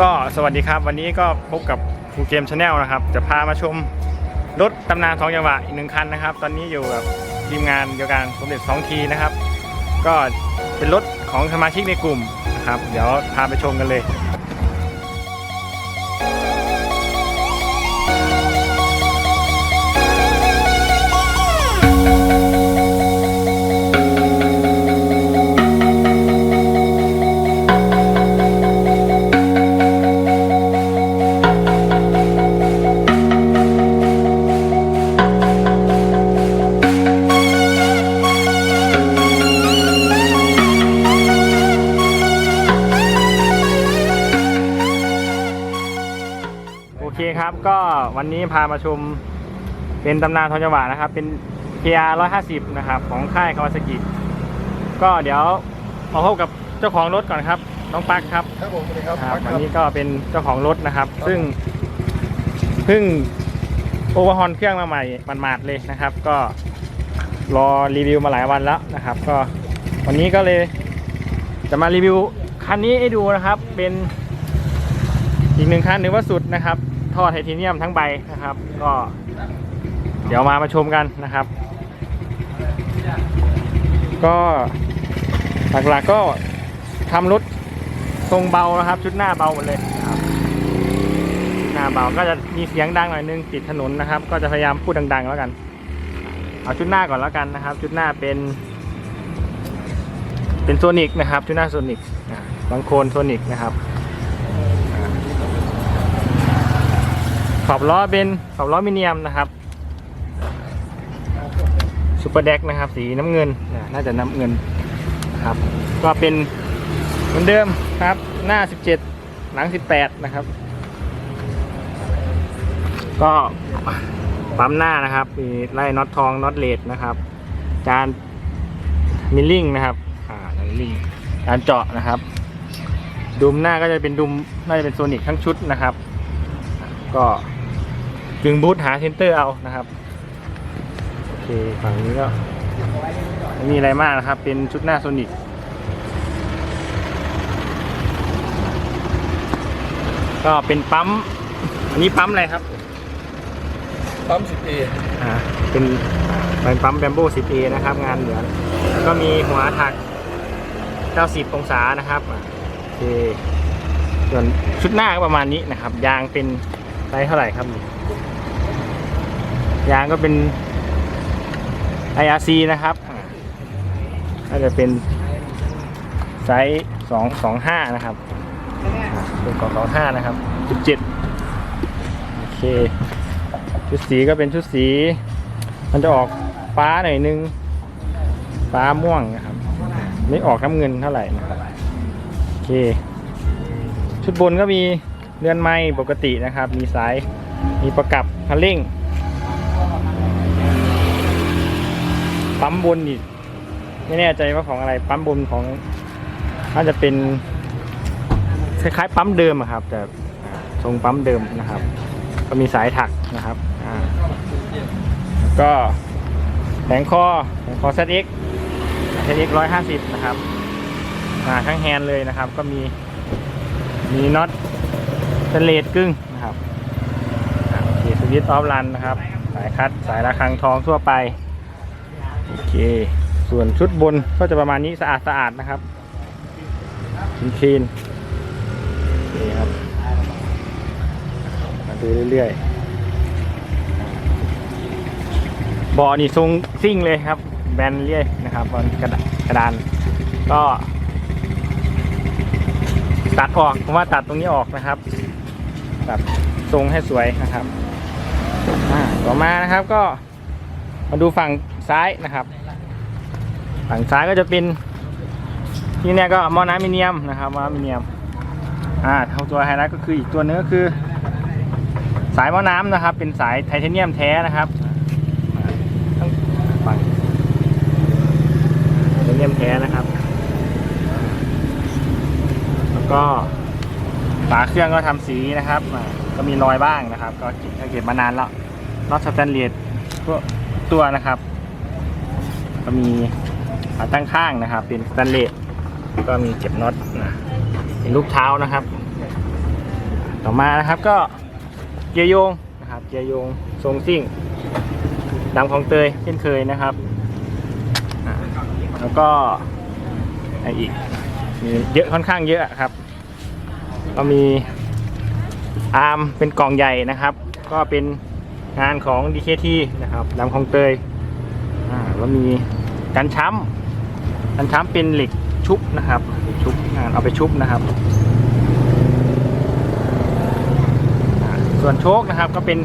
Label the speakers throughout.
Speaker 1: ก็สวัสดีครับ วันนี้ก็พบกับครูเกมชาแนลนะครับ จะพามาชมรถตำนานสองจังหวะอีกหนึ่งคันนะครับ ตอนนี้อยู่กับทีมงานเดียวกันสมเด็จสองทีนะครับ ก็เป็นรถของสมาชิกในกลุ่มนะครับ เดี๋ยวพาไปชมกันเลย โอเคครับ ก็วันนี้พามาชมเป็นตำนานทองจังหวะนะครับ เป็น KR 150 นะครับ ของค่ายคาวาซากิ ก็เดี๋ยวมาพบกับเจ้าของรถก่อนครับ น้องปักครับ
Speaker 2: ครับผมสวัสดีครับ
Speaker 1: ครับ
Speaker 2: พักค
Speaker 1: วัน
Speaker 2: รับ
Speaker 1: นี้ก็เป็นเจ้าของรถนะครับ
Speaker 2: ครับ
Speaker 1: ซึ่งเพิ่งโอเวอร์ฮอนเครื่องมาใหม่มันมาดๆเลยนะครับ ก็รอรีวิวมาหลายวันแล้วนะครับ ก็วันนี้ก็เลย จะมารีวิวคันนี้ให้ดูนะครับ เป็นอีกหนึ่งคันหรือว่าสุดนะครับ ท่อไทเทเนียมทั้งใบนะครับ ก็เดี๋ยวมามาชมกันนะครับ ก็หลักๆก็ทำรถทรงเบานะครับ ชุดหน้าเบาหมดเลยครับหน้าเบาก็จะมีเสียงดังหน่อยนึงติดถนนนะครับ ก็จะพยายามพูดดัง ๆ แล้วกัน เอาชุดหน้าก่อนแล้วกันนะครับ ชุดหน้าเป็น เป็นโซนิกนะครับชุดหน้าโซนิกบางโคนโซนิกนะครับ ขอบล้อเป็นขอบล้อมิเนียมนะครับซูเปอร์เด็กนะครับ สีน้ำเงินน่าจะน้ำเงินนะครับ ก็เป็นเหมือนเดิมครับ หน้า 17 หลัง 18 นะครับ ก็ปั๊มหน้านะครับมีไล่น็อตทองน็อตเลดนะครับจานมิลลิ่งนะครับอ่ามิลลิ่งจานเจาะนะครับ ดุมหน้าก็จะเป็นดุมน่าจะเป็นโซนิกทั้งชุดนะครับ ก็ จึงบูทหาเซนเตอร์เอานะครับโอเคฝั่งนี้ก็ไม่มีอะไรมากนะครับ เป็นชุดหน้าโซนิกก็เป็นปั๊ม อันนี้ปั๊มอะไรครับ
Speaker 2: ปั๊มสิบเอ
Speaker 1: อ่า เป็นเป็นปั๊มแบมโบ้ 10A นะครับ งานเหลืองแล้วก็มีหัวถัก 90 องศานะครับอ่าโอเคส่วนชุดหน้าก็ประมาณนี้นะครับ ยางเป็นไซส์เท่าไหร่ครับ ยางก็เป็น IRC นะครับก็จะเป็นไซส์225นะครับเป็นของสองห้านะครับจุดเจ็ดโอเค ชุดสีก็เป็นชุดสี มันจะออกฟ้าหน่อยนึง ฟ้าม่วงนะครับ ไม่ออกน้ำเงินเท่าไหร่นะครับโอเค ชุดบนก็มีเรือนไม้ปกตินะครับ มีสาย มีประกับคันเร่ง ปั๊มบนอีกไม่แน่ใจว่าของอะไรปั๊มบนของน่าจะเป็นคล้ายๆปั๊มเดิมครับ แต่ทรงปั๊มเดิมนะครับ ก็มีสายถักนะครับอ่าแล้วก็แผงคอแผงคอ ZX ZX 150 นะครับมาทั้งแฮนด์เลยนะครับ ก็มีมีน็อตสเลดกึ่งนะครับสวิตช์ออฟรันนะครับ สายคัดสายระฆังทองทั่วไป โอเค ส่วนชุดบนก็จะประมาณนี้สะอาดสะอาดนะครับคลีนๆนี่ครับมาดูเรื่อยๆบ่อนี่ทรงซิ่งเลยครับ แบนเรื่อยนะครับบนกระดากระดานก็ตัดออกผมว่าตัดตรงนี้ออกนะครับตัดทรงให้สวยนะครับอ่าต่อมานะครับก็มาดูฝั่ง ซ้ายนะครับ ฝั่งซ้ายก็จะเป็นที่เนี่ยก็หม้อน้ำมิเนียมนะครับหม้อน้ำมิเนียมอ่าเท่าตัวไฮไลท์ก็คืออีกตัวนึงก็คือ สายหม้อน้ำนะครับ เป็นสายไทเทเนียมแท้นะครับฝั่งไทเทเนียมแท้นะครับ แล้วก็ฝาเครื่องก็ทำสีนะครับ ก็มีรอยบ้างนะครับ ก็เก็บมานานแล้วน็อตสแตนเลสตัวนะครับ ก็มีขาตั้งข้างนะครับ เป็นสแตนเลสก็มีเก็บน็อตนะเป็นรูปเท้านะครับ ต่อมานะครับก็เกียร์โยงนะครับเกียร์โยงทรงซิ่งดำของเตยเช่นเคยนะครับแล้วก็อะไรอีกมีเยอะค่อนข้างเยอะครับ ก็มีอาร์มเป็นกล่องใหญ่นะครับ ก็เป็นงานของ DKT นะครับดำของเตย อ่ามีกันช้ำกันช้ำเป็นเหล็กชุบนะครับชุบงานเอาไปชุบนะครับ ส่วนโชคนะครับก็เป็น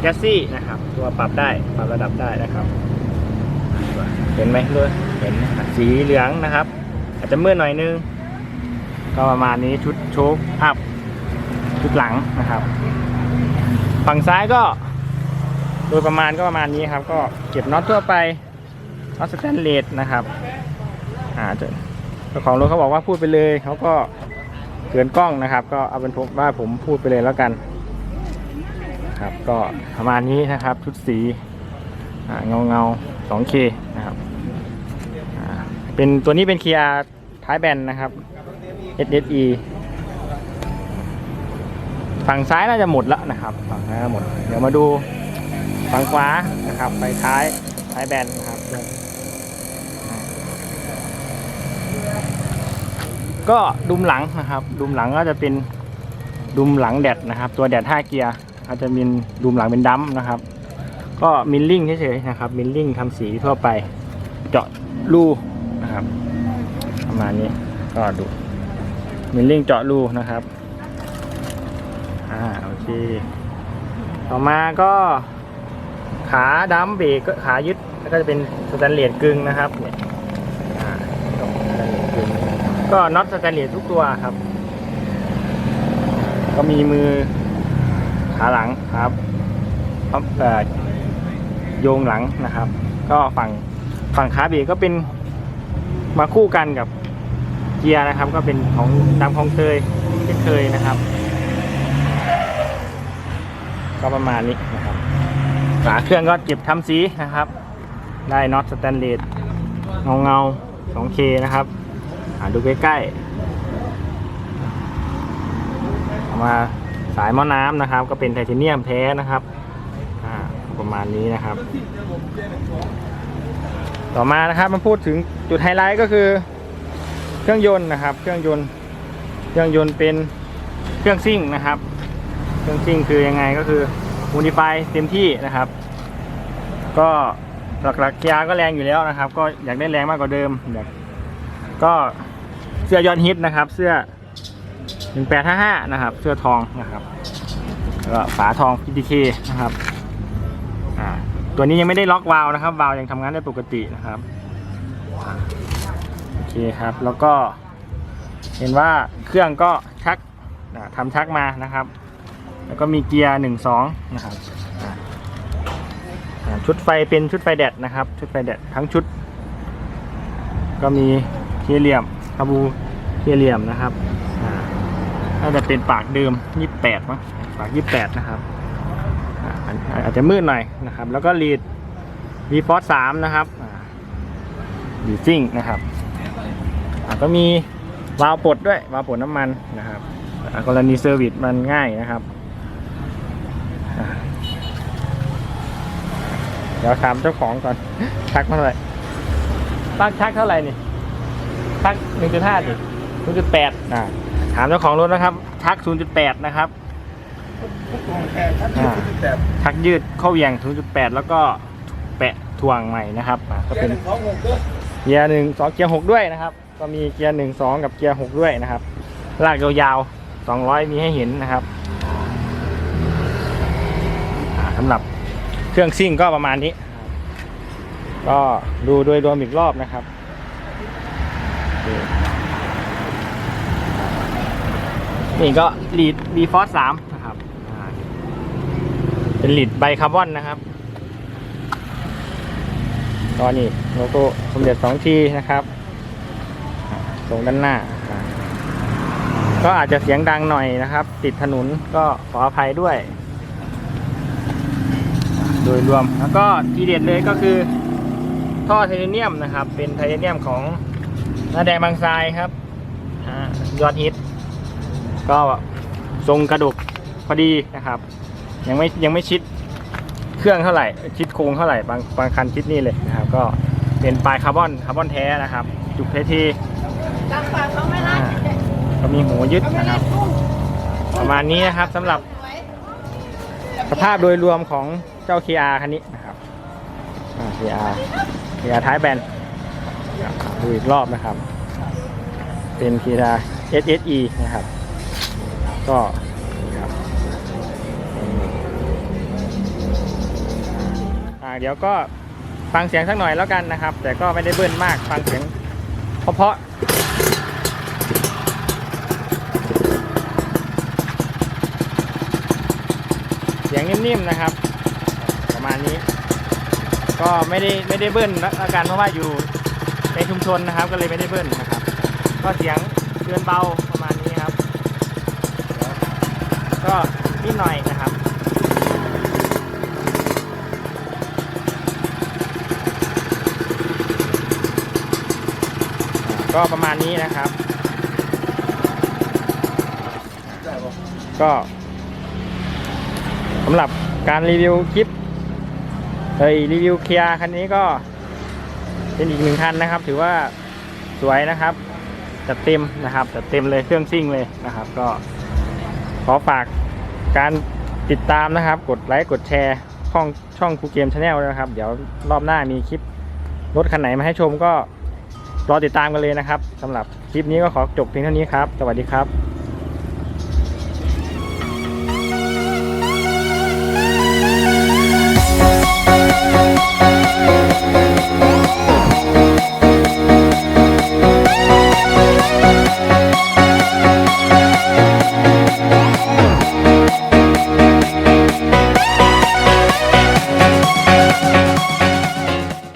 Speaker 1: แกสซี่นะครับ ตัวปรับได้ปรับระดับได้นะครับ เห็นไหมเลยเห็นสีเหลืองนะครับ อาจจะมืดหน่อยนึง ก็ประมาณนี้ชุดโชคอัพชุดหลังนะครับ ฝั่งซ้ายก็โดยประมาณก็ประมาณนี้ครับ ก็เก็บน็อตทั่วไป น็อตสแตนเลสนะครับอ่าเจ้าเจ้าของรถเขาบอกว่าพูดไปเลยเขาก็เกินกล้องนะครับ ก็เอาเป็นผมว่าผมพูดไปเลยแล้วกัน ครับก็ประมาณนี้นะครับ ชุดสีเงาเงา 2K นะครับเป็นตัวนี้เป็นเคียร์ท้ายแบนนะครับ SSE ฝั่งซ้ายน่าจะหมดแล้วนะครับฝั่งซ้ายหมด เดี๋ยวมาดูฝั่งขวานะครับ ไปท้ายท้ายแบนนะครับ ก็ดุมหลังนะครับดุมหลังก็จะเป็นดุมหลังแดดนะครับ ตัวแดด5เกียร์เขาจจะมีดุมหลังเป็นดัมนะครับ ก็มิลลิ่งเฉยๆนะครับมิลลิ่งทำสีทั่วไป เจาะรูนะครับประมาณนี้ก็ดูมิลลิ่งเจาะรูนะครับอ่าโอเคต่อมาก็ขาดัมเบรกขายึดแล้วก็จะเป็นสแตนเลสกึ่งนะครับเนี่ยอ่าสแตนเลสกึ่ง ก็น็อตสแตนเลสทุกตัวครับ ก็มีมือขาหลังครับพับเอ่โยงหลังนะครับ ก็ฝั่งฝั่งขาเบรกก็เป็นมาคู่กันกับเกียร์นะครับ ก็เป็นของตามของเตยเช่นเคยนะครับ ก็ประมาณนี้นะครับฝาเครื่องก็เก็บทำสีนะครับ ได้น็อตสแตนเลสเงาเงาๆ 2K นะครับาดูใกล้ๆมาสายหม้อน้ำนะครับ ก็เป็นไทเทเนียมแท้นะครับประมาณนี้นะครับ ต่อมานะครับมาพูดถึงจุดไฮไลท์ก็คือ เครื่องยนต์นะครับ เครื่องยนต์ เครื่องยนต์เป็นเครื่องซิ่งนะครับ เครื่องซิ่งคือยังไงก็คือมูนิฟายเต็มที่นะครับ ก็หลักๆเกียร์ก็แรงอยู่แล้วนะครับ ก็อยากได้แรงมากกว่าเดิมอยากก็ สื้อยอดฮิตนะครับ เสื้อ1855นะครับ เสื้อทองนะครับแล้วก็ฝาทอง PTK นะครับอ่าตัวนี้ยังไม่ได้ล็อกวาล์วนะครับวาล์วยังทำงานได้ปกตินะครับโอเคครับแล้วก็ เห็นว่าเครื่องก็ชักอ่าทำชักมานะครับ แล้วก็มีเกียร์หนึ่งสองนะครับชุดไฟเป็นชุดไฟแดดนะครับ ชุดไฟแดดทั้งชุด ก็มีเคเหลี่ยม คาบูเคเหลี่ยมนะครับอาน่าจะเป็นปากเดิม 28มั้งปาก 28 นะครับอาจจะมืดหน่อยนะครับ แล้วก็ลีดวีฟอส3นะครับดีซิ่งนะครับก็มีวาล์วปลดด้วยวาล์วปลดน้ำมันนะครับกรณีเซอร์วิสมันง่ายนะครับเดี๋ยวถามเจ้าของก่อนทักเท่าไหร่ตั้งชักเท่าไหร่นี่ ชักหนึ่งจุดห้าดิศูนย์จุดแปดอ่าถามเจ้าของรถนะครับชักศูนย์จุดแปดนะครับ อ่าชักยืดเข้าเหวี่ยงศูนย์จุดแปดแล้วก็แปะถ่วงใหม่นะครับอ่าก็เป็น เกียร์หนึ่งสองเกียร์หกด้วยนะครับ ก็มีเกียร์หนึ่งสองกับเกียร์หกด้วยนะครับ ลากยาวๆสองร้อยมีให้เห็นนะครับอ่าสำหรับเครื่องซิ่งก็ประมาณนี้ ก็ดูโดยรวมอีกรอบนะครับ นี่ก็ลีด b ีฟอสสามนะครับเป็นลีดไบคาร์บอนนะครับก็นี่โลโก้สมเด็จสองทีนะครับอ่าตรงด้านหน้า ก็อาจจะเสียงดังหน่อยนะครับ ติดถนนก็ขออภัยด้วย โดยรวมแล้วก็ทีเด็ดเลยก็คือท่อไทเทเนียมนะครับ เป็นไทเทเนียมของนาแดงบางทรายครับอยอดฮิต ก็ทรงกระดกพอดีนะครับ ยังไม่ยังไม่ชิดเครื่องเท่าไหร่ ชิดโครงเท่าไหร่บางบางคันชิดนี่เลยนะครับ ก็เป็นปลายคาร์บอนคาร์บอนแท้นะครับ จุกเทที
Speaker 3: ก็มี
Speaker 1: หูยึดนะค
Speaker 3: รั
Speaker 1: บ ประมาณนี้นะครับสำหรับ
Speaker 3: ส
Speaker 1: ภาพโดยรวมของเจ้า KR คันนี้นะครับอ่า KR KR ท้ายแบนดูอีกรอบนะครับ เป็น KR SSE นะครับ ก็ครับอ่าเดี๋ยวก็ฟังเสียงสักหน่อยแล้วกันนะครับ แต่ก็ไม่ได้เบิ้ลมากฟังเสียงเพราะๆเสียงนิ่มๆนะครับ ประมาณนี้ ก็ไม่ได้ไม่ได้เบิ้ลแล้วกันเพราะว่าอยู่ในชุมชนนะครับ ก็เลยไม่ได้เบิ้ลนะครับ ก็เสียงเตือนเบาประมาณนี้ครับ ก็นิดหน่อยนะครับก็ประมาณนี้นะครับ ก็สำหรับการรีวิวคลิปเอ้ยรีวิวเคียร์คันนี้ก็เป็นอีกหนึ่งคันนะครับ ถือว่าสวยนะครับจัดเต็มนะครับจัดเต็มเลยเครื่องซิ่งเลยนะครับ ก็ ขอฝากการติดตามนะครับ กดไลค์กดแชร์ช่องช่องครูเกมชาแนลนะครับ เดี๋ยวรอบหน้ามีคลิปรถคันไหนมาให้ชมก็รอติดตามกันเลยนะครับสำหรับคลิปนี้ก็ขอจบเพียงเท่านี้ครับ สวัสดีครับ